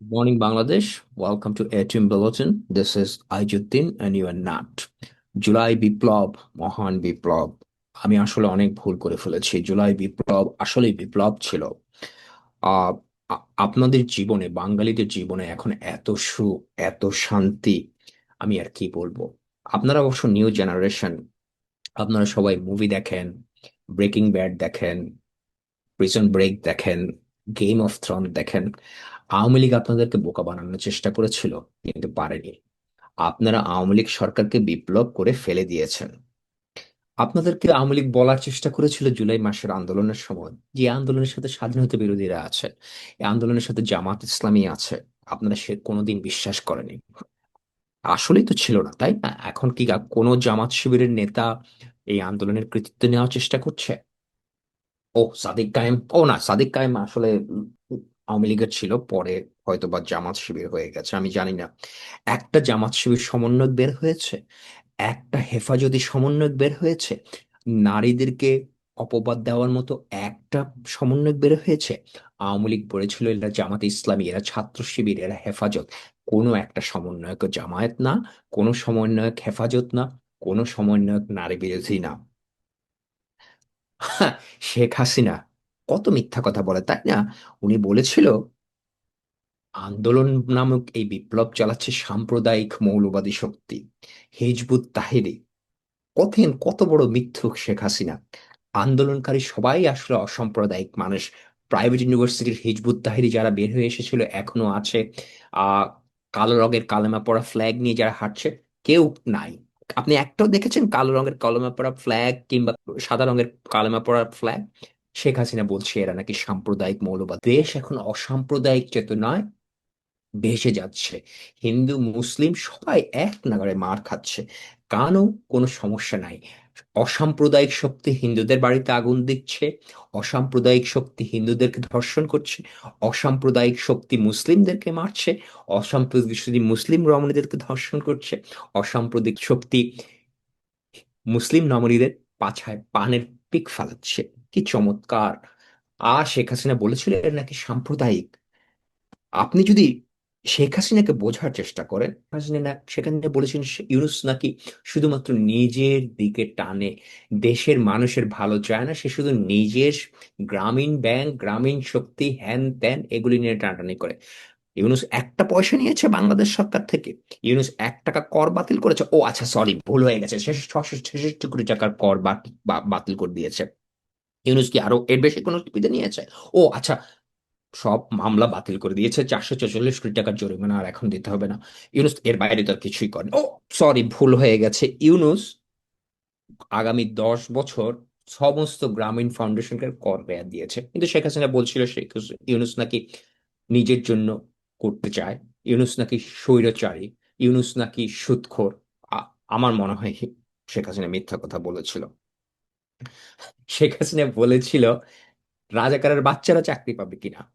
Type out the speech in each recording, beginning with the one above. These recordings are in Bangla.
Good morning, Bangladesh. Welcome to Airtime Bulletin. This is Ajuddin and you are not. July বিপ্লব মহান বিপ্লব আমি আসলে অনেক ভুল করে ফেলেছি জুলাই বিপ্লব আসলে বিপ্লব ছিল আপনাদের জীবনে বাঙালিদের জীবনে এখন এত সুখ এত শান্তি আমি আর কি বলব আপনারা অবশ্য নিউ জেনারেশন আপনারা সবাই মুভি দেখেন ব্রেকিং ব্যাড দেখেন প্রিজন ব্রেক দেখেন গেম অফ থ্রন দেখেন আওয়ামী লীগ আপনাদেরকে বোকা বানানোর চেষ্টা করেছিল, কিন্তু পারেনি। আপনারা আওয়ামী লীগ সরকারকে বিপ্লব করে ফেলে দিয়েছেন। আপনাদেরকে আওয়ামী লীগ বলার চেষ্টা করেছিল জুলাই মাসের আন্দোলনের সময়, যে আন্দোলনের সাথে স্বাধীনতা বিরোধীরা আছে, এই আন্দোলনের সাথে জামাত ইসলামী আছে, আপনারা সে কোনোদিন বিশ্বাস করেনি আসলেই তো ছিল না, তাই না? এখন কি কোনো জামাত শিবিরের নেতা এই আন্দোলনের কৃতিত্ব নেওয়ার চেষ্টা করছে? ও সাদিক কায়েম, ও না, সাদিক কায়েম আসলে আওয়ামী লীগের ছিল পরে হয়তো বা জামাত শিবির হয়ে গেছে আমি জানি না। একটা জামাত শিবির সমন্বয়ক বের হয়েছে একটা হেফাজতি সমন্বয়ক বের হয়েছে নারীদেরকে অপবাদ দেওয়ার মতো একটা সমন্বয়ক বের হয়েছে আওয়ামী লীগ বলেছিল এরা জামাত ইসলামী এরা ছাত্র শিবির এরা হেফাজত। কোনো একটা সমন্বয়ক জামায়াত না কোনো সমন্বয়ক হেফাজত না কোনো সমন্বয়ক নারী বিরোধী না। হ্যাঁ, শেখ হাসিনা কত মিথ্যা কথা বলে, তাই না? উনি বলেছিল, আন্দোলন নামক এই বিপ্লব চালাচ্ছে সাম্প্রদায়িক মৌলবাদী শক্তি, হিজবুত তাহিরি। কথেন কত বড় মিথ্যুক শেখ হাসিনা। আন্দোলনকারী সবাই আসলে অসাম্প্রদায়িক মানুষ। প্রাইভেট ইউনিভার্সিটির হিজবুত তাহিরি যারা বের হয়ে এসেছিল, এখনও আছে। আহ কালো রঙের কালেমা পড়া ফ্ল্যাগ নিয়ে যারা হাঁটছে, কেউ নাই। আপনি একটাও দেখেছেন কালো রঙের কলমা পড়া ফ্ল্যাগ কিংবা সাদা রঙের কালেমা পড়া ফ্ল্যাগ শেখ হাসিনা বলছে, এরা নাকি সাম্প্রদায়িক মৌলবাদ। দেশ এখন অসাম্প্রদায়িক চেতনায় ভেসে যাচ্ছে। হিন্দু, মুসলিম সবাই এক নাগারে মার খাচ্ছে। কারও কোনো সমস্যা নাই। অসাম্প্রদায়িক শক্তি হিন্দুদের বাড়িতে আগুন দিচ্ছে, অসাম্প্রদায়িক শক্তি হিন্দুদেরকে ধর্ষণ করছে, অসাম্প্রদায়িক শক্তি মুসলিমদেরকে মারছে, অসাম্প্রদায়িক শক্তি মুসলিম রমণীদেরকে ধর্ষণ করছে, অসাম্প্রদায়িক শক্তি মুসলিম নমনীদের পাছায় পানের পিক ফালাচ্ছে। কি চমৎকার। আর শেখ হাসিনা বলেছিল এরা নাকি সাম্প্রদায়িক? আপনি যদি শেখ হাসিনাকে বোঝার চেষ্টা করেন হাসিনা সেখানে বলেছেন ইউনুস নাকি শুধুমাত্র নিজের দিকে টানে। দেশের মানুষের ভালো চায় না, সে শুধু নিজের গ্রামীণ ব্যাংক, গ্রামীণ শক্তি, হ্যান ত্যান এগুলি নিয়ে টানাটানি করে। ইউনুস একটা পয়সা নিয়েছে বাংলাদেশ সরকার থেকে। ইউনুস এক টাকা কর বাতিল করেছে। ও আচ্ছা সরি ভুল হয়ে গেছে। ছশো ছেষট্টি কোটি টাকার কর বাতিল করে দিয়েছে। ইউনুস কি আরও এর বেশি কোনো সুবিধা নিয়েছে? ও আচ্ছা সব মামলা বাতিল করে দিয়েছে, চারশো ছেচল্লিশ কোটি টাকার জরিমানা আর এখন দিতে হবে না। ইউনুস এর বাইরে তো আর কিছুই করেনি ও সরি ভুল হয়ে গেছে। ইউনুস আগামী দশ বছর সমস্ত গ্রামীণ ফাউন্ডেশনকে কর ব্যয় দিয়েছে। কিন্তু শেখ হাসিনা বলছিল শেখ ইউনুস নাকি নিজের জন্য করতে চায়, ইউনুস নাকি স্বৈরাচারী, ইউনুস নাকি সুদখোর আ- আমার মনে হয় শেখ হাসিনা মিথ্যা কথা বলেছিল। শেখ হাসিনা বলেছিল, রাজাকারের বাচ্চারা চাকরি পাবে কিনা?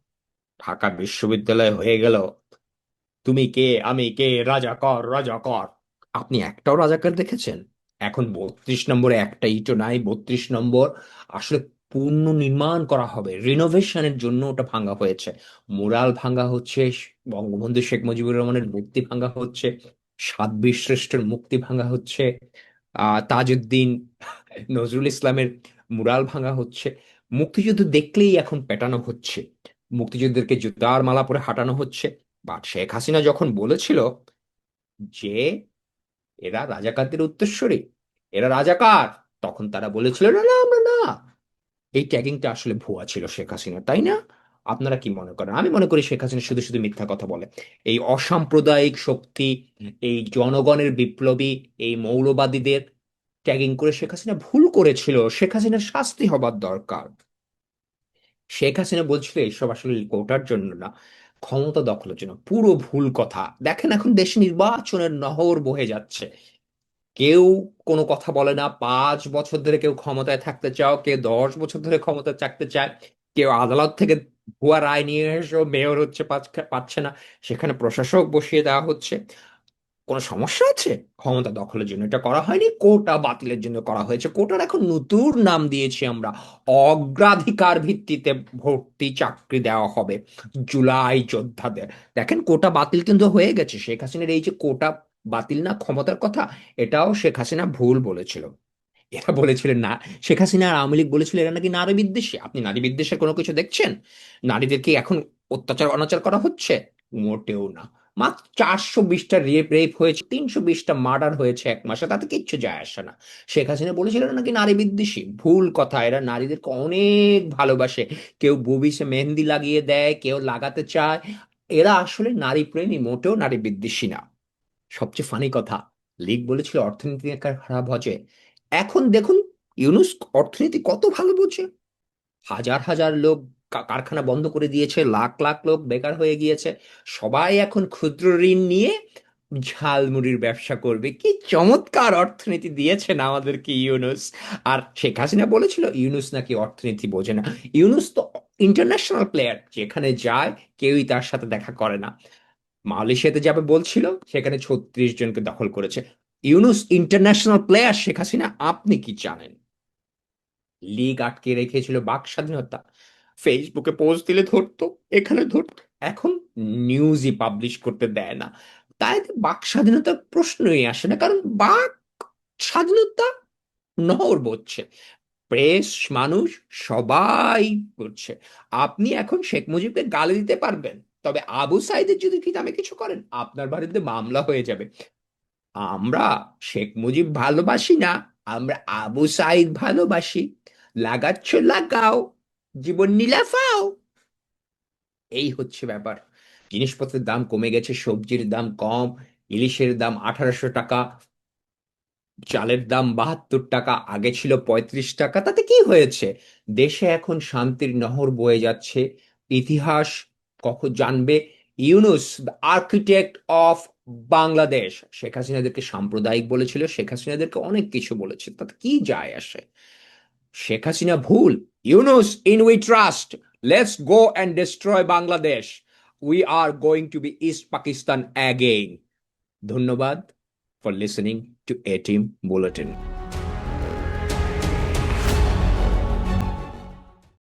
ঢাকা বিশ্ববিদ্যালয় হয়ে গেল। তুমি কে? আমি কে? রাজাকর রাজাকর আপনি একটাও রাজাকার দেখেছেন? এখন বত্রিশ নম্বরে একটা ইটও নাই, বত্রিশ নম্বর আসলে পূর্ণ নির্মাণ করা হবে। রিনোভেশনের জন্য ওটা ভাঙ্গা হয়েছে। মুরাল ভাঙ্গা হচ্ছে, বঙ্গবন্ধু শেখ মুজিবুর রহমানের মূর্তি ভাঙ্গা হচ্ছে সাতবীর শ্রেষ্ঠের মুক্তি ভাঙ্গা হচ্ছে, আহ, তাজউদ্দিন নজরুল ইসলামের মুরাল ভাঙা হচ্ছে। মুক্তিযুদ্ধ দেখলেই এখন পেটানো হচ্ছে। মুক্তিযুদ্ধকে জুতার মালা পরে হাঁটানো হচ্ছে। বাট শেখ হাসিনা যখন বলেছিল যে এরা রাজাকারদের উত্তরসূরি, এরা রাজাকার, তখন তারা বলেছিল, না না, আমরা না। এই ট্যাগিংটা আসলে ভুয়া ছিল শেখ হাসিনা, তাই না? আপনারা কি মনে করেন? আমি মনে করি শেখ হাসিনা শুধু শুধু মিথ্যা কথা বলে। এই অসাম্প্রদায়িক শক্তি, এই জনগণের বিপ্লবী, এই মৌলবাদীদের ট্যাগিং করে শেখ হাসিনা ভুল করেছিল, শেখ হাসিনার শাস্তি হবার দরকার। শেখ হাসিনা বলছিল এইসব আসলে কোটার জন্য না, ক্ষমতা দখলের জন্য, পুরো ভুল কথা। দেখেন এখন দেশে নির্বাচনের নহর বহে যাচ্ছে। কেউ কোনো কথা বলে না, পাঁচ বছর ধরে কেউ ক্ষমতায় থাকতে চাও, কেউ দশ বছর ধরে ক্ষমতায় থাকতে চায়, কেউ আদালত থেকে ভুয়া রায় নিয়ে এসেও মেয়র হচ্ছে পাচ্ছে পাচ্ছে না। সেখানে প্রশাসক বসিয়ে দেওয়া হচ্ছে। কোনো সমস্যা আছে? ক্ষমতা দখলের জন্য এটা করা হয়নি, কোটা বাতিলের জন্য করা হয়েছে। কোটার এখন নতুন নাম দিয়েছি আমরা। অগ্রাধিকার ভিত্তিতে ভর্তি চাকরি দেওয়া হবে জুলাই যোদ্ধাদের। দেখেন, কোটা বাতিল কিন্তু হয়ে গেছে। শেখ হাসিনার এই যে কোটা বাতিল না ক্ষমতার কথা, এটাও শেখ হাসিনা ভুল বলেছিল। এরা বলেছিলেন না, শেখ হাসিনা আর আওয়ামী লীগ বলেছিল এরা নাকি নারী বিদ্বেষী। আপনি নারী বিদ্বেষের কোনো কিছু দেখছেন? নারীদেরকে এখন অত্যাচার অনাচার করা হচ্ছে? মোটেও না। মাত্র চারশো বিশটা রেপ রেপ হয়েছে, তিনশো বিশটা মার্ডার হয়েছে এক মাসে, তাতে কিচ্ছু যায় আসে না। শেখ হাসিনা বলেছিলেন নাকি নারী বিদ্বেষী? ভুল কথা, এরা নারীদেরকে অনেক ভালোবাসে। কেউ বুবিসে মেহেন্দি লাগিয়ে দেয়, কেউ লাগাতে চায়। এরা আসলে নারী প্রেমী, মোটেও নারী বিদ্বেষী না। সবচেয়ে ফানি কথা, লীগ বলেছিল অর্থনীতি খারাপ হচ্ছে। এখন দেখুন ইউনুস অর্থনীতি কত ভালো বোঝে হাজার হাজার লোক কারখানা বন্ধ করে দিয়েছে, লাখ লাখ লোক বেকার হয়ে গিয়েছে। সবাই এখন ক্ষুদ্র ঋণ নিয়ে ঝালমুড়ির ব্যবসা করবে। কি চমৎকার অর্থনীতি দিয়েছেন আমাদেরকে ইউনুস। আর শেখ হাসিনা বলেছিল, ইউনুস নাকি অর্থনীতি বোঝে না। ইউনুস তো ইন্টারন্যাশনাল প্লেয়ার যেখানে যায় কেউই তার সাথে দেখা করে না। মালয়েশিয়াতে যাবে বলছিল, সেখানে ছত্রিশ জনকে দখল করেছে। ইউনুস ইন্টারন্যাশনাল প্লেয়ার শেখ হাসিনা, আপনি কি জানেন? লিগ আটকে রেখেছিল বাক স্বাধীনতা। ফেসবুকে পোস্ট দিলে ধরতো, এখানে ধরতো। এখন নিউজই পাবলিশ করতে দেয় না। তাই বাক স্বাধীনতার প্রশ্নই আসে না, কারণ বাক স্বাধীনতা নহর বলছে প্রেস মানুষ সবাই করছে। আপনি এখন শেখ মুজিবকে গালি দিতে পারবেন, তবে আবু সাইদের যদি কি নামে কিছু করেন, আপনার বাড়িতে মামলা হয়ে যাবে। আমরা শেখ মুজিব ভালোবাসি না, আমরা আবু সাইদ ভালোবাসি। লাগাচ্ছ, লাগাও। জীবন নিলাফাও এই হচ্ছে ব্যাপার। জিনিসপত্রের দাম কমে গেছে, সবজির দাম কম, ইলিশের দাম আঠারোশো টাকা, চালের দাম বাহাত্তর টাকা, আগে ছিল পঁয়ত্রিশ টাকা, তাতে কি হয়েছে? দেশে এখন শান্তির নহর বয়ে যাচ্ছে। ইতিহাস কখন জানবে ইউনুস আর্কিটেক্ট অফ বাংলাদেশ শেখ হাসিনাদেরকে সাম্প্রদায়িক বলেছিল, শেখ হাসিনাদেরকে অনেক কিছু বলেছে, তাতে কি যায় আসে? শেখ হাসিনা ভুল। Yunus in we trust let's go and destroy Bangladesh we are going to be East Pakistan again ধন্যবাদ for listening to A team bulletin